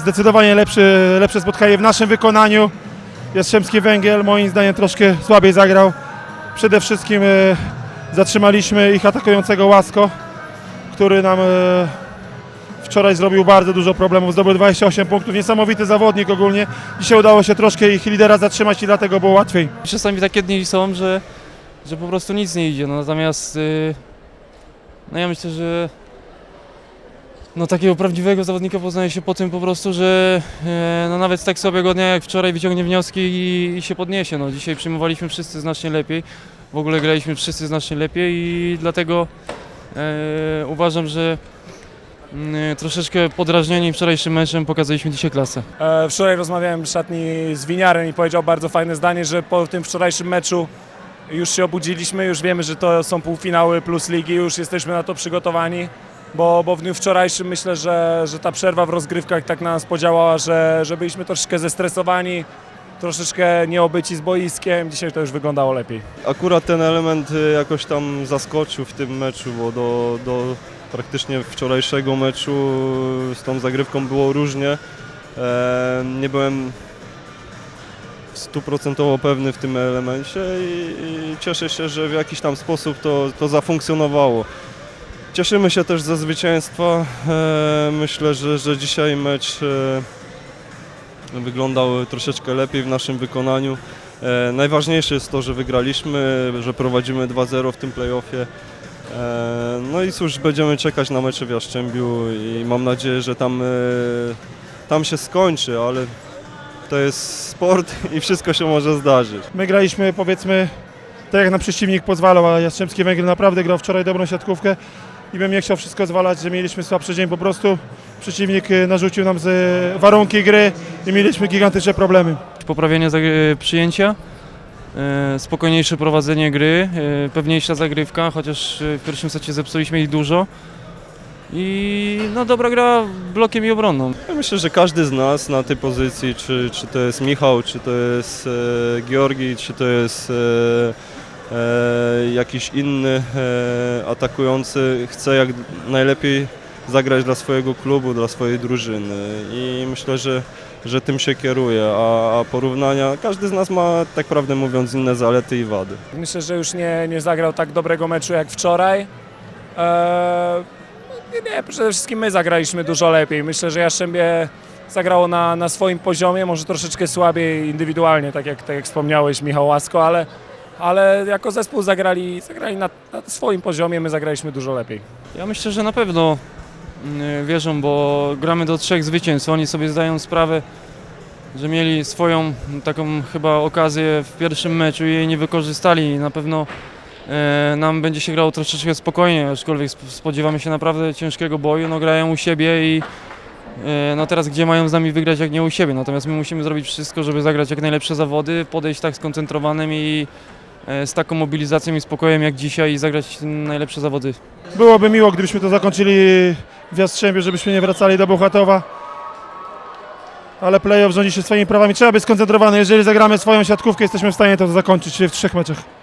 zdecydowanie lepszy, lepsze spotkanie w naszym wykonaniu. Jastrzębski Węgiel moim zdaniem troszkę słabiej zagrał. Przede wszystkim e, zatrzymaliśmy ich atakującego Łasko, który nam e, wczoraj zrobił bardzo dużo problemów, zdobył 28 punktów, niesamowity zawodnik ogólnie. Dzisiaj udało się troszkę ich lidera zatrzymać i dlatego było łatwiej. Czasami takie dni są, że, że po prostu nic nie idzie. No, natomiast y, no ja myślę, że no, takiego prawdziwego zawodnika poznaje się po tym po prostu, że e, no, nawet z tak słabego dnia jak wczoraj wyciągnie wnioski i, i się podniesie. No, dzisiaj przyjmowaliśmy wszyscy znacznie lepiej. W ogóle graliśmy wszyscy znacznie lepiej i dlatego e, uważam, że mm, troszeczkę podrażnieni wczorajszym meczem pokazaliśmy dzisiaj klasę. E, Wczoraj rozmawiałem w szatni z Winiarem i powiedział bardzo fajne zdanie, że po tym wczorajszym meczu już się obudziliśmy, już wiemy, że to są półfinały plus ligi, już jesteśmy na to przygotowani, bo, bo w dniu wczorajszym myślę, że, że ta przerwa w rozgrywkach tak na nas podziałała, że, że byliśmy troszeczkę zestresowani, troszeczkę nieobyci z boiskiem, dzisiaj to już wyglądało lepiej. Akurat ten element y, jakoś tam zaskoczył w tym meczu, bo do, do praktycznie wczorajszego meczu z tą zagrywką było różnie. E, nie byłem stuprocentowo pewny w tym elemencie i, i cieszę się, że w jakiś tam sposób to, to zafunkcjonowało. Cieszymy się też ze zwycięstwa. E, myślę, że, że dzisiaj mecz e, wyglądał troszeczkę lepiej w naszym wykonaniu. E, najważniejsze jest to, że wygraliśmy, że prowadzimy 2-0 w tym playoffie. No i cóż, będziemy czekać na mecze w Jastrzębiu i mam nadzieję, że tam, tam się skończy, ale to jest sport i wszystko się może zdarzyć. My graliśmy powiedzmy tak jak nam przeciwnik pozwalał, a Jastrzębski Węgiel naprawdę grał wczoraj dobrą siatkówkę i bym nie chciał wszystko zwalać, że mieliśmy słabszy dzień, po prostu przeciwnik y, narzucił nam z y, warunki gry i mieliśmy gigantyczne problemy. poprawienie zagry- przyjęcia, spokojniejsze prowadzenie gry, pewniejsza zagrywka, chociaż w pierwszym secie zepsuliśmy ich dużo. I no dobra gra blokiem i obroną. Ja myślę, że każdy z nas na tej pozycji, czy, czy to jest Michał, czy to jest e, Georgi, czy to jest e, jakiś inny e, atakujący, chce jak najlepiej zagrać dla swojego klubu, dla swojej drużyny i myślę, że, że tym się kieruje, a, a porównania, każdy z nas ma tak prawdę mówiąc inne zalety i wady. Myślę, że już nie, nie zagrał tak dobrego meczu jak wczoraj. Eee, nie, nie, przede wszystkim my zagraliśmy dużo lepiej. Myślę, że Jastrzębie zagrało na, na swoim poziomie, może troszeczkę słabiej indywidualnie, tak jak, tak jak wspomniałeś Michał Łasko, ale, ale jako zespół zagrali, zagrali na, na swoim poziomie, my zagraliśmy dużo lepiej. Ja myślę, że na pewno mm, wierzą, bo gramy do trzech zwycięstw. Oni sobie zdają sprawę, że mieli swoją taką chyba okazję w pierwszym meczu i jej nie wykorzystali. Na pewno e, nam będzie się grało troszeczkę spokojniej, aczkolwiek sp- spodziewamy się naprawdę ciężkiego boju. No grają u siebie i e, no teraz gdzie mają z nami wygrać jak nie u siebie. Natomiast my musimy zrobić wszystko, żeby zagrać jak najlepsze zawody, podejść tak skoncentrowanym i z taką mobilizacją i spokojem jak dzisiaj i zagrać najlepsze zawody. Byłoby miło, gdybyśmy to zakończyli w Jastrzębiu, żebyśmy nie wracali do Bełchatowa. Ale playoff rządzi się swoimi prawami. Trzeba być skoncentrowany. Jeżeli zagramy swoją siatkówkę, jesteśmy w stanie to zakończyć w trzech meczach.